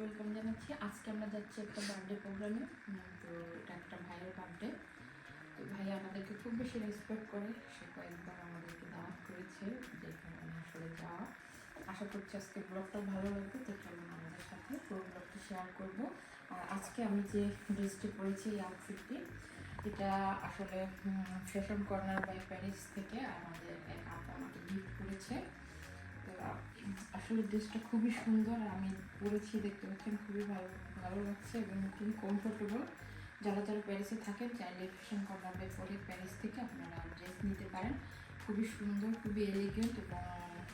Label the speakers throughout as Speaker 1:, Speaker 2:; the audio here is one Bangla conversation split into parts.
Speaker 1: ওয়েলকাম জানাচ্ছি। আজকে আমরা যাচ্ছি একটা বার্থডে প্রোগ্রামে তো এটা একটা ভাইয়ের বার্থডে তো ভাই আমাদেরকে খুব বেশি রেসপেক্ট করে। সে কয়েকবার আমাদেরকে দাওয়াত করেছে যে কারণে আসলে যাওয়া। আশা করছি আজকে ব্লগটা ভালো লাগবে। তো চলুন আমাদের সাথে পুরো ব্লগটি শেয়ার করব। আর আজকে আমি যে ড্রেসটি পরেছি এই আউটফিটটি এটা আসলে ফ্যাশন কর্নার বাই প্যারিস থেকে আমাদের এক আপা আমাকে গিফট করেছে। আসলে ড্রেসটা খুবই সুন্দর, আর আমি পরেছি দেখতে পাচ্ছেন, খুবই ভালো ভালো লাগছে এবং খুবই কমফোর্টেবল যারা যারা প্যারিসে থাকেন, চাইলে ফ্যাশন কর্নার পরে প্যারিস থেকে আপনারা ড্রেস নিতে পারেন। খুবই সুন্দর, খুবই এলিগেন্ট এবং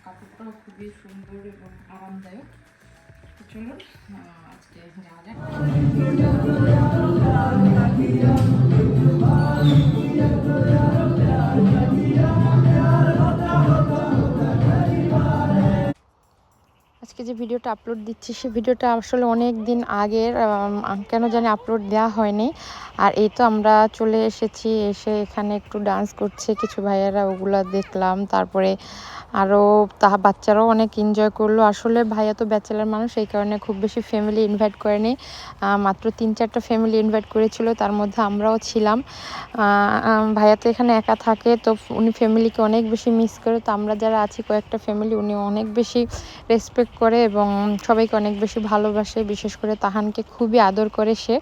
Speaker 1: কাপড়টাও খুবই সুন্দর এবং আরামদায়ক। চলুন আজকে যাওয়া যাক। যে ভিডিওটা আপলোড দিচ্ছি, সে ভিডিওটা আসলে অনেক দিন আগের কেন জানি আপলোড দেওয়া হয়নি। আর এই তো আমরা চলে এসেছি, এসে এখানে একটু ডান্স করছে, কিছু ভাইয়ারা ওগুলো দেখলাম। তারপরে আরও তা, বাচ্চারাও অনেক এনজয় করল। আসলে ভাইয়া তো ব্যাচেলার মানুষ, এই কারণে খুব বেশি ফ্যামিলি ইনভাইট করেনি। মাত্র তিন, চারটা ফ্যামিলি ইনভাইট করেছিল, তার মধ্যে আমরাও ছিলাম। ভাইয়া তো এখানে একা থাকে, তো উনি ফ্যামিলিকে অনেক বেশি মিস করে, তো আমরা যারা আছি কয়েকটা ফ্যামিলি উনি অনেক বেশি রেসপেক্ট করে। এবং সবাইকে অনেক বেশি ভালোবাসে, বিশেষ করে তাহানকে খুবই আদর করে সে।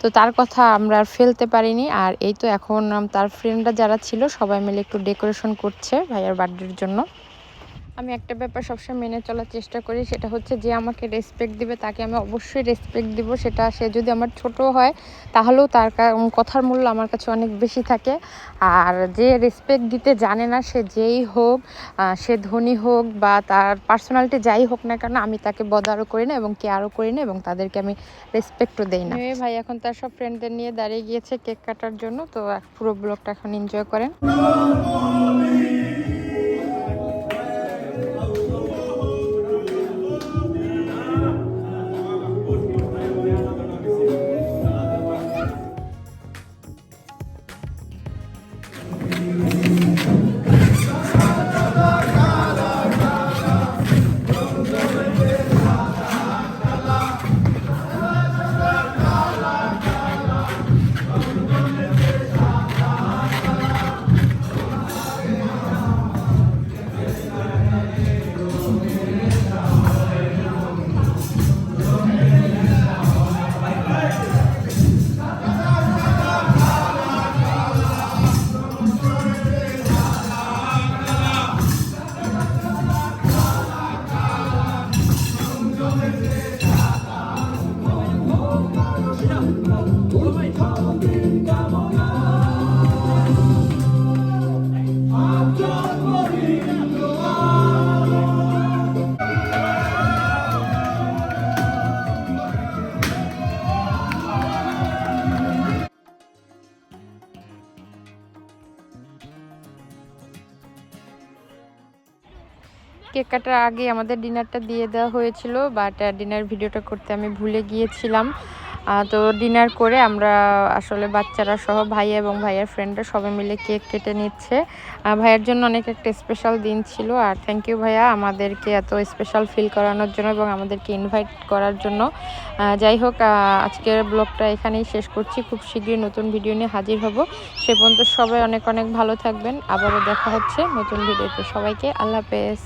Speaker 1: তো তার কথা আমরা আর ফেলতে পারিনি আর এই তো এখন তার ফ্রেন্ডরা যারা ছিল সবাই মিলে একটু ডেকোরেশন করছে ভাইয়ার বার্থডের জন্য। আমি একটা ব্যাপার সবসময় মেনে চলার চেষ্টা করি সেটা হচ্ছে যে আমাকে রেসপেক্ট দিবে তাকে আমি অবশ্যই রেসপেক্ট দিব সেটা সে যদি আমার ছোট হয় তাহলেও তার কথার মূল্য আমার কাছে অনেক বেশি থাকে আর যে রেসপেক্ট দিতে জানে না সে যেই হোক সে ধনী হোক বা তার পার্সোনালিটি যাই হোক না কেন আমি তাকে বদারও করি না এবং কেয়ারও করি না এবং তাদেরকে আমি রেসপেক্টও দেই না ভাই এখন তার সব ফ্রেন্ডদের নিয়ে দাঁড়িয়ে গিয়েছে কেক কাটার জন্য তো পুরো ব্লগটা এখন এনজয় করেন কেক কাটার আগে আমাদের ডিনারটা দিয়ে দেওয়া হয়েছিল বাট ডিনার ভিডিওটা করতে আমি ভুলে গিয়েছিলাম। তো ডিনার করে আমরা আসলে বাচ্চারা সহ ভাইয়া এবং ভাইয়ার ফ্রেন্ডরা সবাই মিলে কেক কেটে নিচ্ছে। ভাইয়ের জন্য অনেক একটা স্পেশাল দিন ছিল, আর থ্যাংক ইউ ভাইয়া আমাদেরকে এত স্পেশাল ফিল করানোর জন্য এবং আমাদেরকে ইনভাইট করার জন্য। যাই হোক আজকের ব্লগটা এখানেই শেষ করছি। খুব শীঘ্রই নতুন ভিডিও নিয়ে হাজির হব। সে পর্যন্ত সবাই অনেক অনেক ভালো থাকবেন। আবারও দেখা হচ্ছে নতুন ভিডিওতে সবাইকে আল্লাহ হাফেজ।